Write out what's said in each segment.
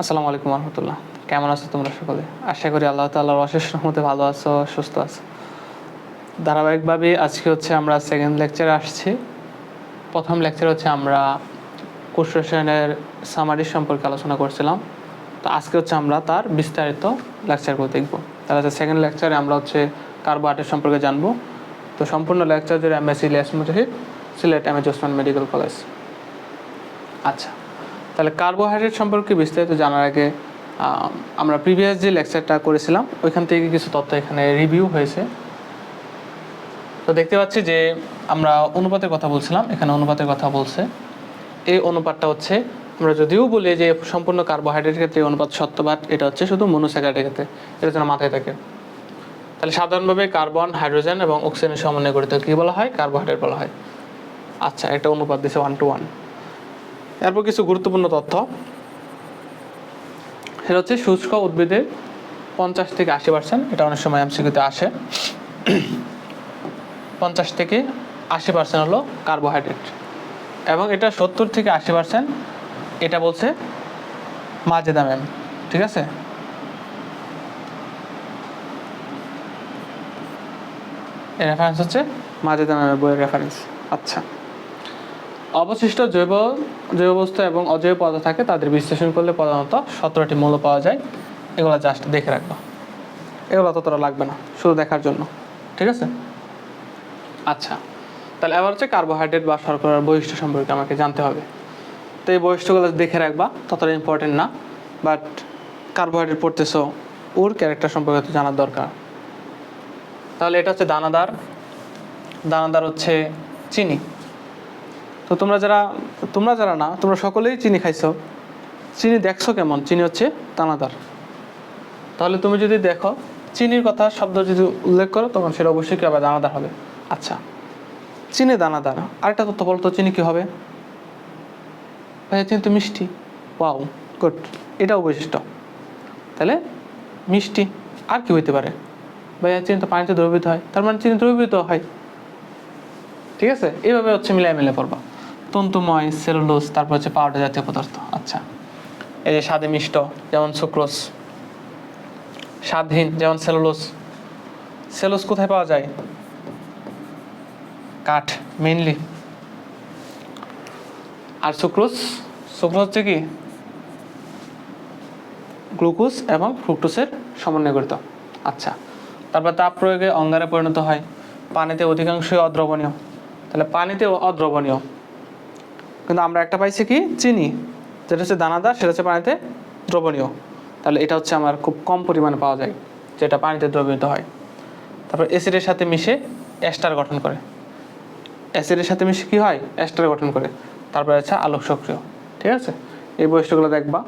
আসসালামু আলাইকুম রহমতুল্লাহ কেমন আছো তোমরা সকলে? আশা করি আল্লাহ তাল্লাহর অশেষ রহমতে ভালো আছো, সুস্থ আছো। ধারাবাহিকভাবে আজকে হচ্ছে আমরা সেকেন্ড লেকচারে আসছি। প্রথম লেকচার হচ্ছে আমরা কোষ সামারি সম্পর্কে আলোচনা করছিলাম। তো আজকে হচ্ছে আমরা তার বিস্তারিত লেকচারগুলো দেখব। তাহলে হচ্ছে সেকেন্ড লেকচারে আমরা হচ্ছে কার্বোহাইড্রেট সম্পর্কে জানব। তো সম্পূর্ণ লেকচার জুড়ে MSc Ilias Mujahid, Sylhet M H Osman medical college আচ্ছা তাহলে কার্বোহাইড্রেট সম্পর্কে বিস্তারিত জানার আগে আমরা প্রিভিয়াস যে লেকচারটা করেছিলাম, ওইখান থেকে কিছু তথ্য এখানে রিভিউ হয়েছে। তো দেখতে পাচ্ছি যে আমরা অনুপাতের কথা বলছিলাম, এখানে অনুপাতের কথা বলছে। এই অনুপাতটা হচ্ছে, আমরা যদিও বলি যে সম্পূর্ণ কার্বোহাইড্রেটের ক্ষেত্রে অনুপাত সত্য বাট এটা হচ্ছে শুধু মনোস্যাকারাইডের ক্ষেত্রে, এটা যেন মাথায় থাকে। তাহলে সাধারণভাবে কার্বন হাইড্রোজেন এবং অক্সিজেনের সমন্বয় গঠিত কী বলা হয়? কার্বোহাইড্রেট বলা হয়। আচ্ছা একটা অনুপাত দিছে ওয়ান টু ওয়ান এরপর কিছু গুরুত্বপূর্ণ তথ্য। সেটা হচ্ছে শুষ্ক উদ্ভিদের পঞ্চাশ থেকে আশি পার্সেন্ট এটা অনেক সময় এমসিকিউতে আসে। পঞ্চাশ থেকে আশি পার্সেন্ট হলো কার্বোহাইড্রেট এবং এটা সত্তর থেকে আশি পার্সেন্ট এটা বলছে মাজেদা ম্যাম ঠিক আছে? রেফারেন্স হচ্ছে মাজেদা ম্যামের বইয়ের রেফারেন্স আচ্ছা। অবশিষ্ট জৈব জৈব বস্তু এবং অজৈব পদার্থ থাকে, তাদের বিশ্লেষণ করলে প্রধানত সতেরোটি মৌল পাওয়া যায়। এগুলো জাস্ট দেখে রাখবা। এগুলো ততটা লাগবে না, শুধু দেখার জন্য। ঠিক আছে? আচ্ছা তাহলে এবার হচ্ছে কার্বোহাইড্রেট বা শর্করার বৈশিষ্ট্য সম্পর্কে আমাকে জানতে হবে। তো এই বৈশিষ্ট্যগুলো দেখে রাখবা, ততটা ইম্পর্টেন্ট না। বাট কার্বোহাইড্রেট পড়তেছো, ওর ক্যারেক্টার সম্পর্কে তো জানার দরকার। তাহলে এটা হচ্ছে দানাদার। দানাদার হচ্ছে চিনি। তো তোমরা যারা তোমরা যারা না, তোমরা সকলেই চিনি খাইছো। চিনি দেখছ কেমন? চিনি হচ্ছে দানাদার। তাহলে তুমি যদি দেখো, চিনির কথা শব্দ যদি উল্লেখ করো, তখন সেটা অবশ্যই কি হবে? দানাদার হবে। আচ্ছা চিনি দানাদার। আরেকটা তথ্য বলতো চিনি কি হবে? ভাইয়া, চিনি তো মিষ্টি। Wow, good. এটাও বৈশিষ্ট্য। তাহলে মিষ্টি, আর কি হইতে পারে? ভাইয়া, চিনি তো পানিতে দ্রবীভূত হয়। তার মানে চিনি দ্রবীভূত হয়। ঠিক আছে? এইভাবে হচ্ছে মিলাই মিলে পড়বা। তন্তুময় সেলুলোজ তারপর হচ্ছে পাউডার জাতীয় পদার্থ। আচ্ছা এই যে স্বাদে মিষ্ট, যেমন সুক্রোজ স্বাদহীন, যেমন সেলুলোজ সেলুলোজ কোথায় পাওয়া যায়? কাঠ মেইনলি আর সুক্রোজ সুক্রোজ হচ্ছে কি? গ্লুকোজ এবং ফ্রুক্টোসের সমন্বয় গঠিত আচ্ছা তারপর তাপ প্রয়োগে অঙ্গারে পরিণত হয়। পানিতে অধিকাংশই অদ্রবণীয়। তাহলে পানিতে অদ্রবণীয়। কিন্তু আমরা একটা পাইছি কি? চিনি। যেটা হচ্ছে দানাদার, সেটা হচ্ছে পানিতে দ্রবণীয়। তাহলে এটা হচ্ছে আমার খুব কম পরিমাণে পাওয়া যায়, যেটা পানিতে দ্রবীভূত হয়। তারপর অ্যাসিডের সাথে মিশে অ্যাস্টার গঠন করে। অ্যাসিডের সাথে মিশে কী হয়? অ্যাস্টার গঠন করে। তারপরে হচ্ছে আলোক সক্রিয়। ঠিক আছে? এই বৈশিষ্ট্যগুলো দেখবা।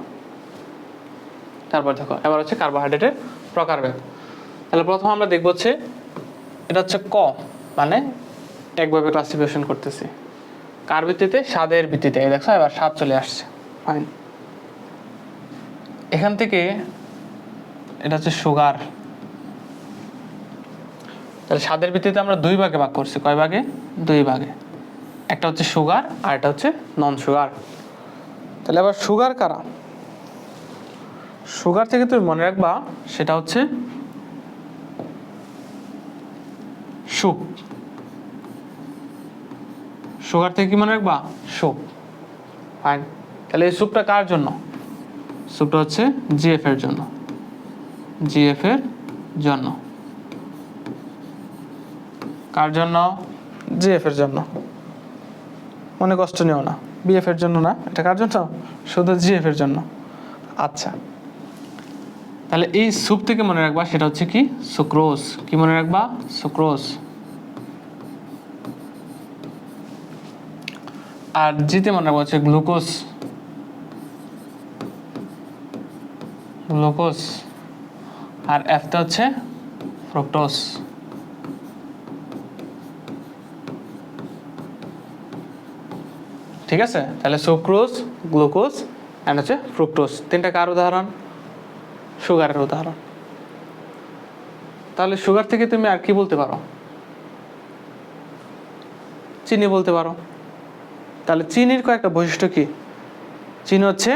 তারপর দেখো, এবার হচ্ছে কার্বোহাইড্রেটের প্রকারভেদ। তাহলে প্রথম আমরা দেখব হচ্ছে, এটা হচ্ছে ক মানে একভাবে ক্লাসিফিকেশন করতেছি। কার ভিত্তিতে? স্বাদের ভিত্তিতে। এই দেখো এবার স্বাদ চলে আসছে। ফাইন এখান থেকে এটা হচ্ছে সুগার তাহলে স্বাদের ভিত্তিতে আমরা দুই ভাগে ভাগ করছি। কয় ভাগে? দুই ভাগে। একটা হচ্ছে সুগার আর এটা হচ্ছে নন সুগার তাহলে আবার সুগার কারা? সুগার থেকে তুমি মনে রাখবা সেটা হচ্ছে সুপ সুগার থেকে কি মনে রাখবা? সুপ। ফাইন তাহলে এই স্যুপটা কার জন্য? স্যুপটা হচ্ছে জিএফ এর জন্য। জিএফ এর জন্য। কার জন্য? জিএফ এর জন্য। মনে কষ্ট নিও না। বিএফ এর জন্য না। এটা কার জন্য? শুধু জিএফ এর জন্য। আচ্ছা। তাহলে এই স্যুপ থেকে মনে রাখবা সেটা হচ্ছে কি? সুক্রোজ। কি মনে রাখবা? সুক্রোজ। আর জিতে মনে রাখবা হচ্ছে গ্লুকোজ। গ্লুকোজ। আর এফটা হচ্ছে ফ্রুক্টোজ। ঠিক আছে? তাহলে সুক্রোজ, গ্লুকোজ অ্যান্ড হচ্ছে ফ্রুক্টোজ। তিনটা কার উদাহরণ? সুগারের উদাহরণ। তাহলে সুগার থেকে তুমি আর কি বলতে পারো? চিনি বলতে পারো। তাহলে চিনির কয়েকটা বৈশিষ্ট্য কি? চিনি হচ্ছে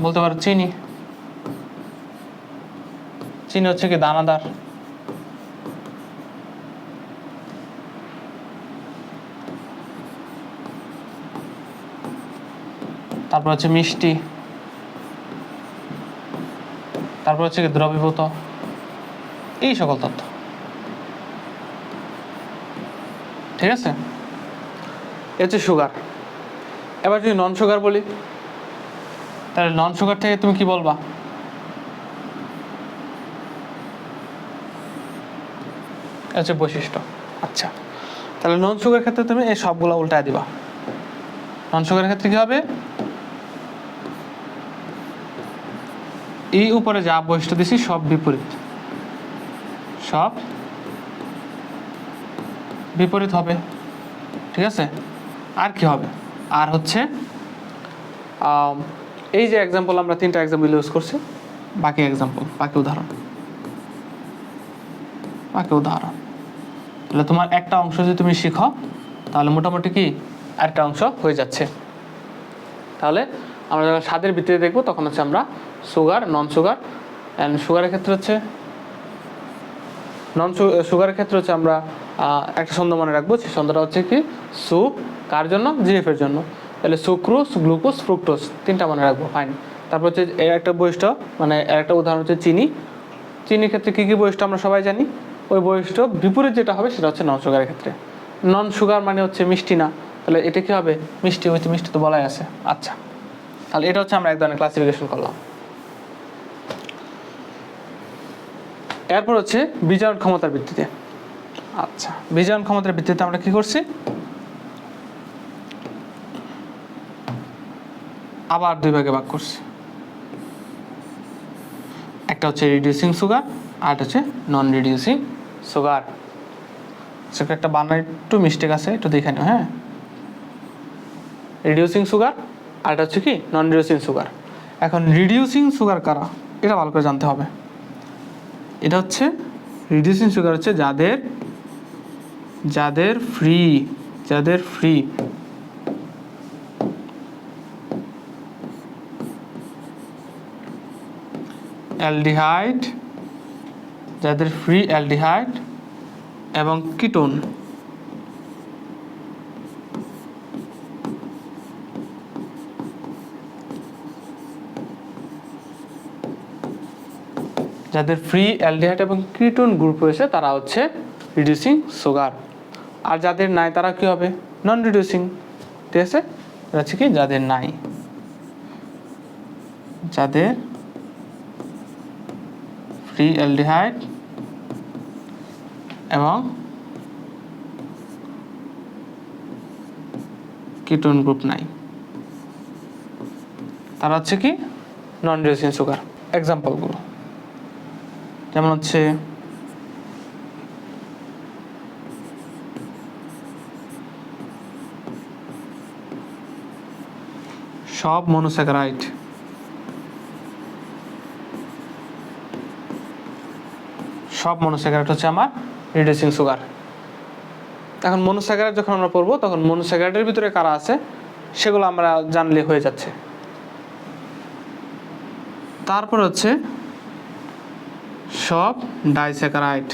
বলতে পারো চিনি। চিনি হচ্ছে কি দানাদার। তারপর হচ্ছে মিষ্টি। তারপর হচ্ছে কি দ্রবীভূত। এই সকল তথ্য। ঠিক আছে? এ হচ্ছে সুগার এবার যদি নন সুগার বলি, তাহলে নন সুগার থেকে তুমি কি বলবা? এ হচ্ছে বৈশিষ্ট্য। আচ্ছা তাহলে নন সুগার ক্ষেত্রে তুমি এই সবগুলো উল্টায় দিবা। নন সুগারের ক্ষেত্রে কি হবে? এই উপরে যা বৈশিষ্ট্য দিছি সব বিপরীত। সব বিপরীত হবে। ঠিক আছে? আর কি হবে? আর হচ্ছে এই যে এক্সাম্পল আমরা তিনটা এক্সাম্পল ইউজ করছি, বাকি এক্সাম্পল বাকি উদাহরণ। বাকি উদাহরণ। তাহলে তোমার একটা অংশ যদি তুমি শিখো, তাহলে মোটামুটি কি? একটা অংশ হয়ে যাচ্ছে। তাহলে আমরা যখন স্বাদের ভিত্তিতে দেখব, তখন হচ্ছে আমরা সুগার নন সুগার অ্যান্ড সুগারের ক্ষেত্রে হচ্ছে নন সুগারের ক্ষেত্রে হচ্ছে আমরা একটা ছন্দ মনে রাখব, সেই ছন্দটা হচ্ছে কি? সু কার জন্য? জিএফ এর জন্য। তাহলে সুক্রোজ, গ্লুকোজ, ফ্রুক্টোজ, তিনটা মনে রাখব ফাইন তারপর হচ্ছে এর একটা বৈশিষ্ট্য মানে এর একটা উদাহরণ হচ্ছে চিনি। চিনির ক্ষেত্রে কী কী বৈশিষ্ট্য আমরা সবাই জানি? ওই বৈশিষ্ট্য বিপরীত যেটা হবে সেটা হচ্ছে নন সুগারের ক্ষেত্রে। নন সুগার মানে হচ্ছে মিষ্টি না। তাহলে এটা কি হবে? মিষ্টি হচ্ছে মিষ্টি তো বলাই আছে। আচ্ছা। তাহলে এটা হচ্ছে আমরা এক ধরনের ক্লাসিফিকেশন করলাম। এরপর হচ্ছে বীজাণু ক্ষমতার ভিত্তিতে। আচ্ছা বীজাণু ক্ষমতার ভিত্তিতে আমরা কি করছি? আবার দুই ভাগে ভাগ করছি। একটা হচ্ছে রিডিউসিং সুগার আর হচ্ছে নন রিডিউসিং সুগার সেটা একটা বানার একটু মিস্টেক আছে, একটু দেখে নিও হ্যাঁ। রিডিউসিং সুগার আর এটা হচ্ছে কি? নন রিডিউসিং সুগার এখন রিডিউসিং সুগার কারা? এটা ভালো করে জানতে হবে। এটা হচ্ছে রিডিউসিং সুগার হচ্ছে যাদের যাদের ফ্রি যাদের ফ্রি অ্যালডিহাইড, যাদের ফ্রি অ্যালডিহাইড এবং কিটোন। যাদের ফ্রি অ্যালডিহাইড এবং কিটোন গ্রুপ রয়েছে, তারা হচ্ছে রিডিউসিং সুগার আর যাদের নাই, তারা কি হবে? নন রিডিউসিং ঠিক আছে? হচ্ছে কি? যাদের নাই। যাদের ফ্রি অ্যালডিহাইড এবং কিটোন গ্রুপ নাই। তারা হচ্ছে কি? নন রিডিউসিং সুগার এক্সাম্পলগুলো যেমন হচ্ছে সব মনোস্যাকারাইড সব মনোস্যাকারাইড হচ্ছে আমার রিডিউসিং সুগার এখন মনোস্যাকারাইড যখন আমরা পড়ব, তখন মনোস্যাকারাইডের ভিতরে কারা আছে, সেগুলো আমরা জানলে হয়ে যাচ্ছে। তারপর হচ্ছে সব ডাইস্যাকারাইড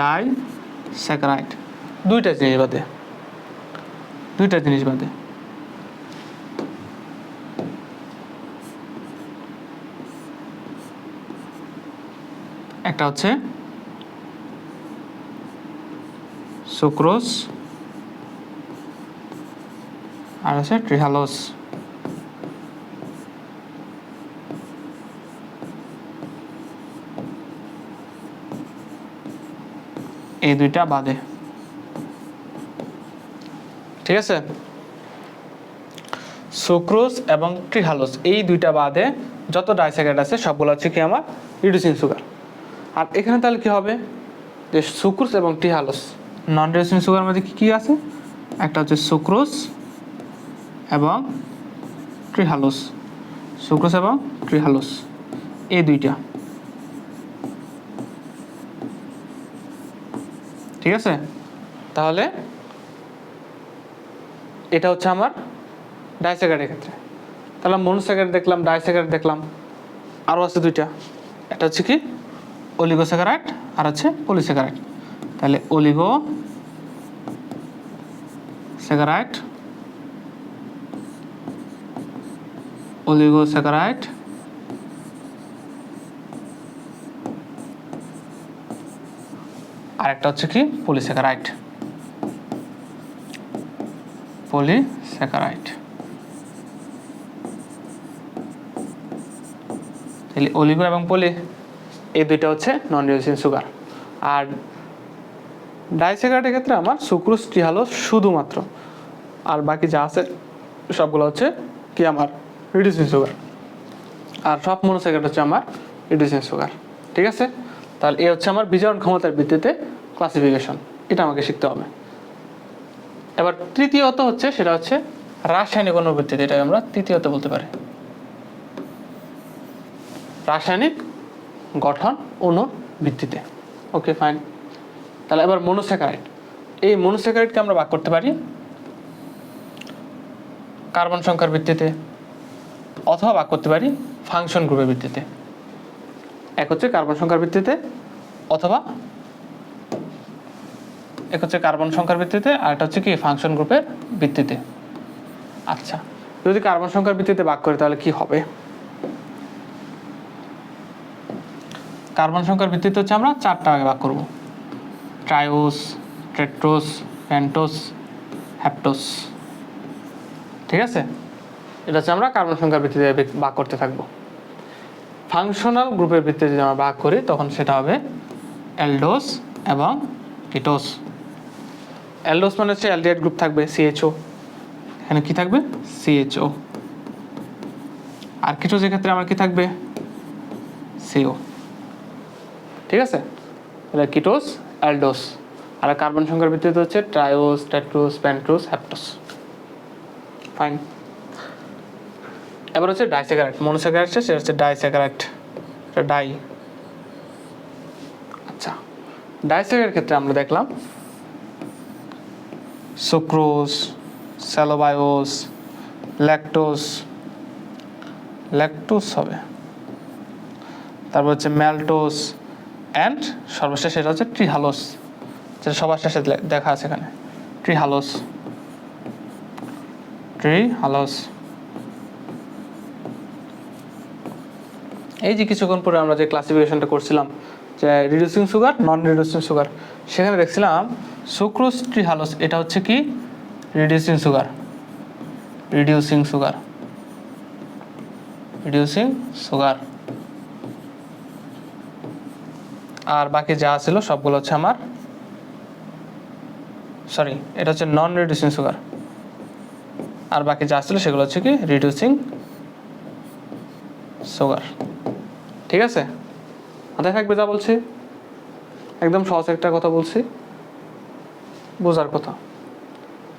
ডাইস্যাকারাইড দুইটা জিনিস বাদে। দুইটা জিনিস বাদে। একটা হচ্ছে সুক্রোজ। আর হচ্ছে ট্রিহালোস। এই দুইটা বাদে। ঠিক আছে? সুক্রোজ এবং ট্রিহালোস, এই দুইটা বাদে যত ডাইস্যাকারাইড আছে, সবগুলো হচ্ছে কি আমার রিডিউসিং সুগার আর এখানে তাহলে কি হবে? যে সুক্রোজ এবং ট্রিহালোস নন রিডিউসিং সুগার মধ্যে কি কি আছে? একটা হচ্ছে সুক্রোজ এবং ট্রিহালোস সুক্রোজ এবং ট্রিহালোস এই দুইটা। ঠিক আছে? তাহলে এটা হচ্ছে আমার ডাইস্যাকারাইডের ক্ষেত্রে। তাহলে মনোস্যাকারাইড দেখলাম ডাইস্যাকারাইড দেখলাম। আরও আছে দুইটা। এটা হচ্ছে কি? অলিগোস্যাকারাইড আর হচ্ছে পলিস্যাকারাইড তাহলে অলিগো স্যাকারাইড আর একটা হচ্ছে কি? পলিস্যাকারাইড পলিস্যাকারাইড তাহলে অলিগো এবং পলি এই দুইটা হচ্ছে নন রিডিউসিং সুগার আর ডাইস্যাকারাইডের ক্ষেত্রে আমার সুক্রোজ ট্রিহালোজ শুধুমাত্র। আর বাকি যা আছে, সবগুলো হচ্ছে কি আমার রিডিউসিং সুগার আর সব মনোস্যাকারাইড হচ্ছে আমার রিডিউসিং সুগার ঠিক আছে? তাহলে এ হচ্ছে আমার বিজারণ ক্ষমতার ভিত্তিতে ক্লাসিফিকেশন এটা আমাকে শিখতে হবে। এবার তৃতীয়ত হচ্ছে, সেটা হচ্ছে রাসায়নিক অনুবৃত্তিতে এটা আমরা তৃতীয়ত বলতে পারি। রাসায়নিক গঠন অনুর ভিত্তিতে ওকে ফাইন তাহলে এবার মনোস্যাকারাইড এই মনোস্যাকারাইডকে আমরা ভাগ করতে পারি কার্বন সংখ্যার ভিত্তিতে অথবা ভাগ করতে পারি ফাংশন গ্রুপের ভিত্তিতে। এক হচ্ছে কার্বন সংখ্যার ভিত্তিতে অথবা এক হচ্ছে কার্বন সংখ্যার ভিত্তিতে আর একটা হচ্ছে কি ফাংশন গ্রুপের ভিত্তিতে। আচ্ছা যদি কার্বন সংখ্যার ভিত্তিতে ভাগ করি তাহলে কি হবে? কার্বন সংখ্যার ভিত্তিতে হচ্ছে আমরা চারটা ভাগে ভাগ করব। Triose tetrose pentose heptose. ঠিক আছে? এটা হচ্ছে আমরা কার্বন সংখ্যার ভিত্তিতে ভাগ করতে থাকব। ফাংশনাল গ্রুপের ভিত্তিতে যদি আমরা ভাগ করি, তখন সেটা হবে অ্যালডোস এবং কিটোস অ্যালডোস মানে হচ্ছে অ্যালডিহাইড গ্রুপ থাকবে সিএইচও এখানে কি থাকবে? সিএইচও আর কিটোজের ক্ষেত্রে আমার কি থাকবে? সিও ঠিক আছে? তাহলে কিটোস, অ্যালডোস। আর কার্বন সংখ্যার ভিত্তিতে হচ্ছে ট্রায়োস টেট্রোস, প্যান্ট্রোস, হ্যাপটোস। ফাইন এবার হচ্ছে ডাইস্যাকারাইড মনোস্যাকারাইড সেটা হচ্ছে ডাইস্যাকারাইড এটা ডাই। আচ্ছা। ডাইস্যাকারাইড ক্ষেত্রে আমরা দেখলাম সুক্রোজ, স্যালোবায়োস ল্যাকটোস ল্যাকটোস হবে। তারপর হচ্ছে ম্যালটোস অ্যান্ড সর্বশেষ এটা হচ্ছে ট্রি ট্রিহালোস যেটা সবার শেষে দেখা আছে এখানে। ট্রিহালোস ট্রিহালোস এই যে কিছুক্ষণ পরে আমরা যে ক্লাসিফিকেশনটা করছিলাম, যে reducing sugar non reducing sugar সেখানে দেখছিলাম সুক্রোজ ট্রিহালোস এটা হচ্ছে কি? Reducing sugar reducing sugar reducing sugar আর বাকি যা ছিল সবগুলো হচ্ছে আমার সরি এটা হচ্ছে নন রিডিউসিং সুগার আর বাকি যা ছিল সেগুলো হচ্ছে কি রিডিউসিং সুগার ঠিক আছে? মাথায় থাকবে যা বলছি, একদম সহজ একটা কথা বলছি, বোঝার কথা।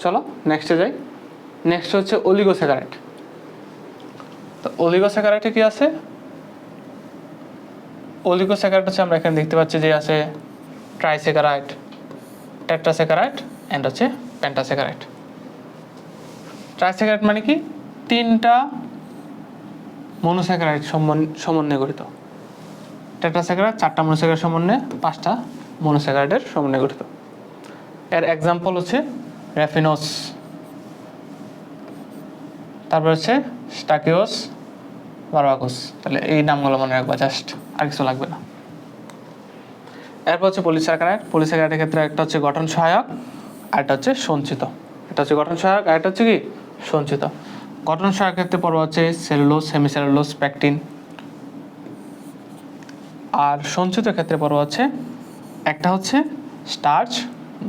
চলো নেক্সটে যাই। নেক্সট হচ্ছে অলিগোস্যাকারাইড তো অলিগোস্যাকারাইডে কি আছে? অলিগোস্যাকারাইড হচ্ছে, আমরা এখানে দেখতে পাচ্ছি যে আছে ট্রাইস্যাকারাইড টেট্রাস্যাকারাইড অ্যান্ড হচ্ছে পেন্টাস্যাকারাইড ট্রাইস্যাকারাইড মানে কি? তিনটা মনোস্যাকারাইড সমন- সমন্বয়ে গঠিত টেট্রাস্যাকারাইড চারটা মনোস্যাকারাইড সমন্বয়ে, পাঁচটা মনোস্যাকারাইডের সমন্বয়ে গঠিত এর এক্সাম্পল হচ্ছে র্যাফিনোস তারপর হচ্ছে স্টাকিওস বারবাকোস তাহলে এই নামগুলো মনে রাখবা জাস্ট আর কিছু লাগবে না। এরপর হচ্ছে পলিস্যাকারাইড পলিস্যাকারাইডের ক্ষেত্রে একটা হচ্ছে গঠন সহায়ক, আর একটা হচ্ছে সঞ্চিত। এটা হচ্ছে গঠন সহায়ক, আর একটা হচ্ছে কি? সঞ্চিত। গঠন সহায়ক ক্ষেত্রে পর্ব হচ্ছে সেলুলোস সেমিসেলুলোস প্যাকটিন। আর সঞ্চিত ক্ষেত্রে পর্ব হচ্ছে একটা হচ্ছে স্টার্চ,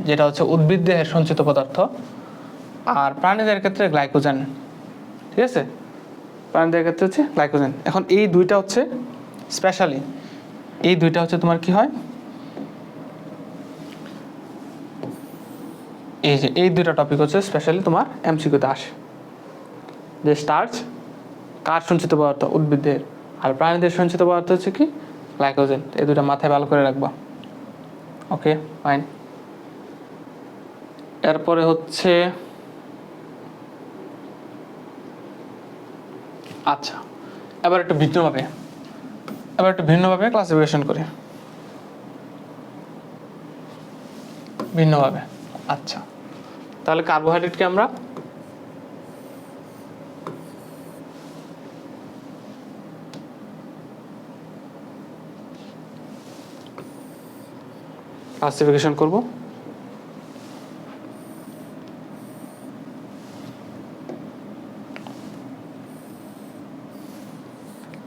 যেটা হচ্ছে উদ্ভিদ দেহের সঞ্চিত পদার্থ। আর প্রাণীদের ক্ষেত্রে গ্লাইকোজেন। ঠিক আছে? প্রাণীদের ক্ষেত্রে হচ্ছে গ্লাইকোজেন। এখন এই দুইটা হচ্ছে স্পেশালি এই দুইটা হচ্ছে তোমার কি হয়? এই যে, এই দুইটা টপিক হচ্ছে স্পেশালি তোমার এমসিকিউতে আসে। যে স্টার্চ কার সঞ্চিত পদার্থ? উদ্ভিদের। আর প্রাণীদের সঞ্চিত পদার্থ হচ্ছে কি? গ্লাইকোজেন এই দুটো মাথায় ভালো করে রাখবা। ওকে ফাইন এরপরে হচ্ছে আচ্ছা এবার একটু ভিন্নভাবে। এবার একটু ভিন্নভাবে ক্লাসিফিকেশন করি। ভিন্নভাবে। আচ্ছা। তাহলে কার্বোহাইড্রেটকে আমরা ক্লাসিফিকেশন করব।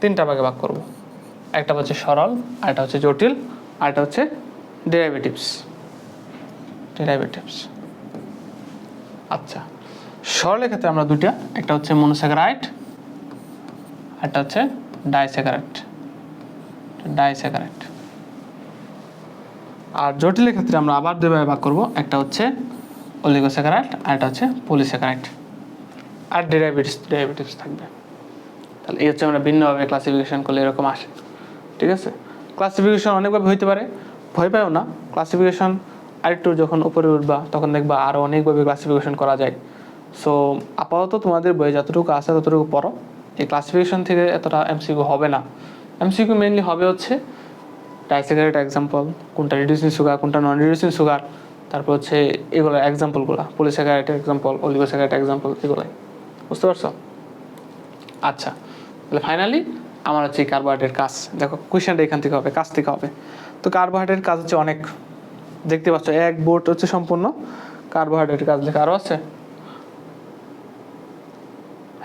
তিনটা ভাগে ভাগ করব। একটা হচ্ছে সরল আরেকটা হচ্ছে জটিল আরেকটা হচ্ছে ডেরিভেটিভস ডেরিভেটিভস আচ্ছা সরলের ক্ষেত্রে আমরা দুইটা, একটা হচ্ছে মনোস্যাকারাইড একটা হচ্ছে ডাইস্যাকারাইড ডাইস্যাকারাইড আর জটিলের ক্ষেত্রে আমরা আবার দুইভাবে ভাগ করব, একটা হচ্ছে অলিগোস্যাকারাইড আর একটা হচ্ছে পলিস্যাকারাইড আর ডেরিভেটিভস ডেরিভেটিভস থাকবে। তাহলে এই হচ্ছে আমরা ভিন্নভাবে ক্লাসিফিকেশন করলে এরকম আসে। ঠিক আছে? ক্লাসিফিকেশন অনেকভাবে হইতে পারে, ভয় পাও না। ক্লাসিফিকেশন আরেকটু যখন উপরে উঠবা, তখন দেখবা আরও অনেকভাবে ক্লাসিফিকেশন করা যায়। সো আপাতত তোমাদের বইয়ে যতটুকু আছে, ততটুকু পড়ো। এই ক্লাসিফিকেশন থেকে এতটা এমসিকিউ হবে না। এমসিকিউ মেইনলি হবে হচ্ছে ডাইসেকারেট এক্সাম্পল কোনটা রিডিউসিং সুগার কোনটা নন রিডিউসিং সুগার তারপর হচ্ছে এগুলো এক্সাম্পলগুলো পলিস্যাকারাইটের এক্সাম্পল অলিগোস্যাকারাইট এক্সাম্পল এগুলাই। বুঝতে পারছ? আচ্ছা তাহলে ফাইনালি আমার হচ্ছে কার্বোহাইড্রেট কাজ। দেখো কোয়েশ্চেনটা এখান থেকে হবে, কাজ থেকে হবে। তো কার্বোহাইড্রেট কাজ হচ্ছে অনেক, দেখতে পাচ্ছ, এক বোর্ড হচ্ছে সম্পূর্ণ কার্বোহাইড্রেট কাজ। লেখা আরও আছে?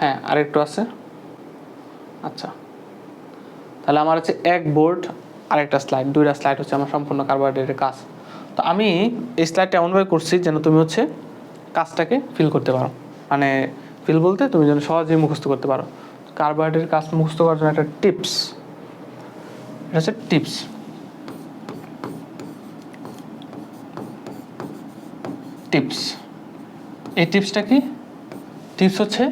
হ্যাঁ আরেকটু আছে। আচ্ছা। তাহলে আমার হচ্ছে এক বোর্ড আরেকটা স্লাইড দুইটা স্লাইড হচ্ছে আমার সম্পূর্ণ কার্বোহাইড্রেটের কাজ। তো আমি এই স্লাইডটা এমনভাবে করছি যেন তুমি হচ্ছে কাজটাকে ফিল করতে পারো। মানে ফিল বলতে তুমি যেন সহজেই মুখস্থ করতে পারো। কার্বোহাইড্রেট কাজ মুক্ত করার জন্য একটা টিপস। এটা হচ্ছে টিপস। টিপস। এই টিপসটা কি? টিপস হচ্ছে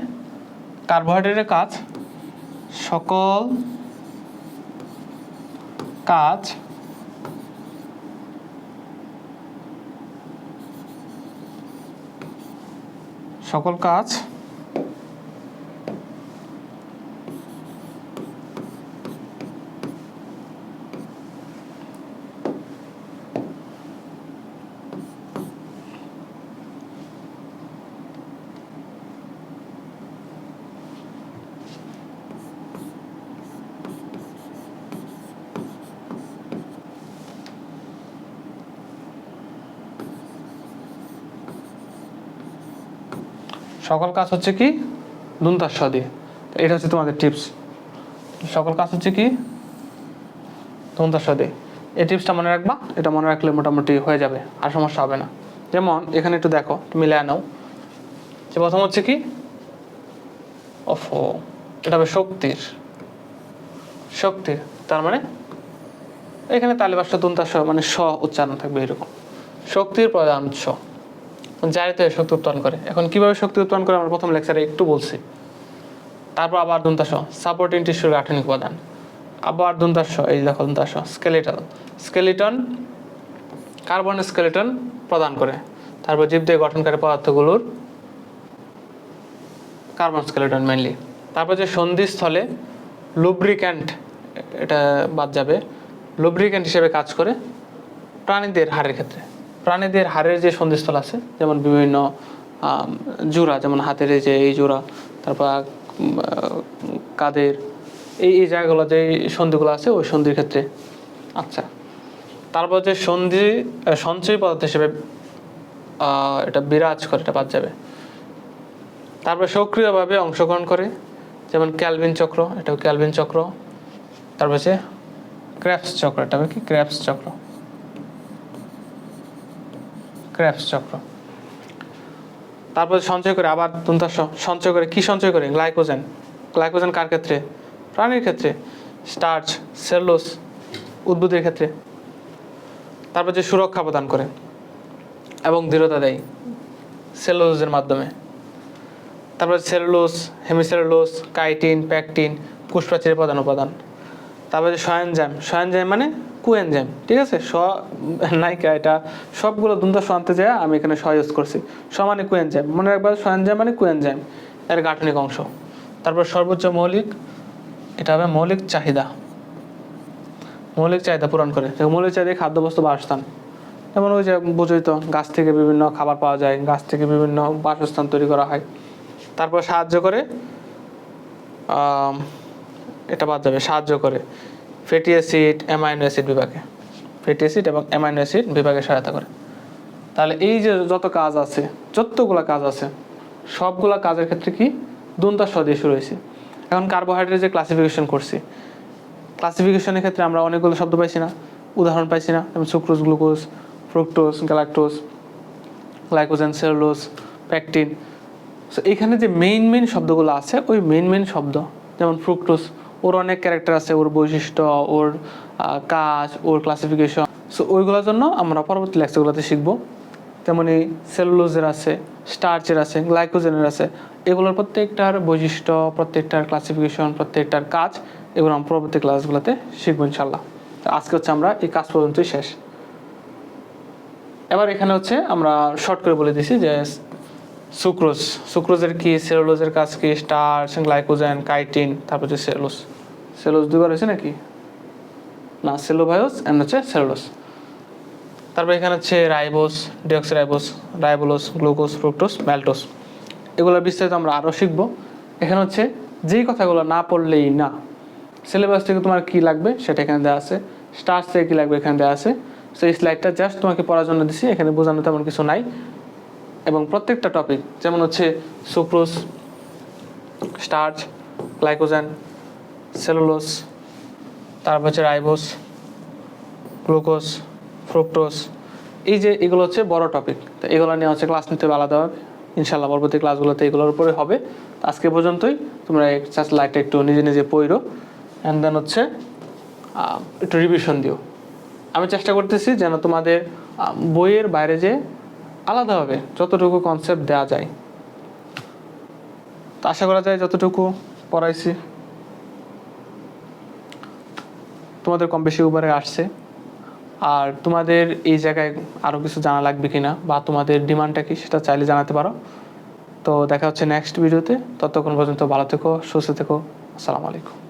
কার্বোহাইড্রেটের কাজ সকল কাজ সকল কাজ সকল কাজ হচ্ছে কি? দুন্তাস্ব দিয়ে তো এটা হচ্ছে তোমাদের টিপস। সকল কাজ হচ্ছে কি? দুন্তাস্ব দিয়ে এই টিপসটা মনে রাখবা, এটা মনে রাখলে মোটামুটি হয়ে যাবে, আর সমস্যা হবে না। যেমন, এখানে একটু দেখো মিলে নাও। যে প্রথম হচ্ছে কি? ওফো, এটা হবে শক্তির। শক্তির, তার মানে এখানে তালিবাসটা দুন্তাস্ব মানে স উচ্চারণ থাকবে এরকম। শক্তির প্রধান উৎস। জারিতে শক্তি উৎপাদন করে। এখন কীভাবে শক্তি উৎপাদন করে আমরা প্রথম লেকচারে একটু বলছি। তারপর আবার দন্তাস সাপোর্টিং টিস্যুর গাঠনিক উপাদান। আবার দন্তাস এই দেখো দন্তাস স্কেলিটন স্কেলিটন কার্বন স্কেলিটন প্রদান করে। তারপর জীব জীবদেহ গঠনকারী পদার্থগুলোর কার্বন স্কেলিটন মেনলি তারপর যে সন্ধিস্থলে লুব্রিক্যান্ট এটা বাদ যাবে। লুব্রিক্যান্ট হিসেবে কাজ করে প্রাণীদের হাড়ের ক্ষেত্রে। প্রাণীদের হাড়ের যে সন্ধিস্থল আছে, যেমন বিভিন্ন জোড়া, যেমন হাতের যে, এই জোড়া, তারপর কাদের, এই এই জায়গাগুলো যে সন্ধিগুলো আছে, ওই সন্ধির ক্ষেত্রে। আচ্ছা তারপর যে সন্ধি সঞ্চয় পদার্থ হিসেবে এটা বিরাজ করে, এটা বাদ যাবে। তারপর সক্রিয়ভাবে অংশগ্রহণ করে, যেমন ক্যালভিন চক্র, এটাও ক্যালভিন চক্র। তারপর হচ্ছে ক্র্যাপস চক্র এটা কি? ক্র্যাপস চক্র। ক্র্যাপস চক্র। তারপরে সঞ্চয় করে আবার দুন্তাস সঞ্চয় করে কি সঞ্চয় করে? গ্লাইকোজেন। গ্লাইকোজেন কার ক্ষেত্রে? প্রাণীর ক্ষেত্রে। স্টার্চ সেলুলোস উদ্ভিদের ক্ষেত্রে। তারপর যে সুরক্ষা প্রদান করে এবং দৃঢ়তা দেয় সেলুলোজের মাধ্যমে। তারপর সেলুলোস হেমিসেলুলোস কাইটিন, প্যাকটিন কোষপ্রাচীরের প্রধান উপাদান তারপরে যে সয়েনজাইম সয়েনজাইম মানে কুয়েনজাইম ঠিক আছে? স, নাইকা, এটা সবগুলো দ্বন্দ্ব স যায়, আমি এখানে স ইউজ করছি। স মানে কুয়েনজাইম মনে রাখবা সয়েনজাইম মানে কুয়েনজাইম এর গাঠনিক অংশ। তারপর সর্বোচ্চ মৌলিক, এটা হবে মৌলিক চাহিদা। মৌলিক চাহিদা পূরণ করে। মৌলিক চাহিদা খাদ্যবস্তু বাসস্থান যেমন ওই যে বুঝই তো, গাছ থেকে বিভিন্ন খাবার পাওয়া যায়, গাছ থেকে বিভিন্ন বাসস্থান তৈরি করা হয়। তারপর সাহায্য করে এটা বাদ যাবে, সাহায্য করে। ফ্যাটি অ্যাসিড অ্যামাইনো অ্যাসিড বিভাগে। ফ্যাটি অ্যাসিড এবং অ্যামাইনো অ্যাসিড বিভাগে সহায়তা করে। তাহলে এই যে যত কাজ আছে, যতগুলো কাজ আছে, সবগুলা কাজের ক্ষেত্রে কি? দুনতার স্ব দিয়ে শুরু হয়েছে এখন কার্বোহাইড্রেট যে ক্লাসিফিকেশন করছি ক্লাসিফিকেশনের ক্ষেত্রে আমরা অনেকগুলো শব্দ পাইছি না। উদাহরণ পাইছি না, যেমন sucrose glucose fructose galactose glycogen cellulose pectin so এখানে যে মেইন মেইন শব্দগুলো আছে, ওই মেইন মেইন শব্দ, যেমন ফ্রুক্টোজ ওর অনেক ক্যারেক্টার আছে, ওর বৈশিষ্ট্য, ওর কাজ, ওর ক্লাসিফিকেশন সো ওইগুলোর জন্য আমরা পরবর্তী লেকচারগুলোতে শিখব। তেমনি সেলুলোজের আছে স্টার্চের আছে গ্লাইকোজেনের আছে। এগুলোর প্রত্যেকটার বৈশিষ্ট্য, প্রত্যেকটার ক্লাসিফিকেশন প্রত্যেকটার কাজ এগুলো আমরা পরবর্তী ক্লাসগুলোতে শিখব ইনশাল্লাহ আজকে হচ্ছে আমরা এই কাজ পর্যন্তই শেষ। এবার এখানে হচ্ছে আমরা শর্ট করে বলে দিছি যে সুক্রোজ, সুক্রোজের কি, সেলুলোজের কাজ কি? স্টার্চ গ্লাইকোজেন কাইটিন, তারপর হচ্ছে সেলুলোজ। সেলুলোজ দুবার হয়েছে নাকি? না সেলোভায়োস এন্ড হচ্ছে সেলুলোজ। তারপর এখানে হচ্ছে ribose, deoxyribose ribulose glucose, fructose maltose এগুলোর বিস্তারিত আমরা আরও শিখব। এখানে হচ্ছে যেই কথাগুলো না পড়লেই না, সিলেবাস থেকে তোমার কি লাগবে সেটা এখানে দেওয়া আছে। স্টার্স থেকে কি লাগবে এখানে দেওয়া আছে। সেই স্লাইডটা জাস্ট তোমাকে পড়ার জন্য দিছি, এখানে বোঝানো তেমন কিছু নাই। এবং প্রত্যেকটা টপিক যেমন হচ্ছে সুক্রোজ স্টার্চ গ্লাইকোজেন সেলুলোজ তারপর হচ্ছে রাইবোস গ্লুকোজ ফ্রুক্টোজ এই যে এগুলো হচ্ছে বড় টপিক তো এগুলো নিয়ে হচ্ছে ক্লাস নিতে হবে ইনশাল্লাহ পরবর্তী ক্লাসগুলোতে এগুলোর উপরে হবে। আজকে পর্যন্তই। তোমরা জাস্ট লাইটটা একটু নিজে নিজে পড়ো। অ্যান্ড দেন হচ্ছে একটু রিভিশন দিও। আমি চেষ্টা করতেছি যেন তোমাদের বইয়ের বাইরে যে আলাদাভাবে যতটুকু কনসেপ্ট দেওয়া যায়। তো আশা করা যায় যতটুকু পড়াইছি, তোমাদের কম বেশি উপরে আসছে। আর তোমাদের এই জায়গায় আরও কিছু জানা লাগবে কিনা বা তোমাদের ডিমান্ডটা কি সেটা চাইলে জানাতে পারো। তো দেখা হচ্ছে নেক্সট ভিডিওতে ততক্ষণ পর্যন্ত ভালো থেকো, সুস্থ থেকো। আসসালামু আলাইকুম।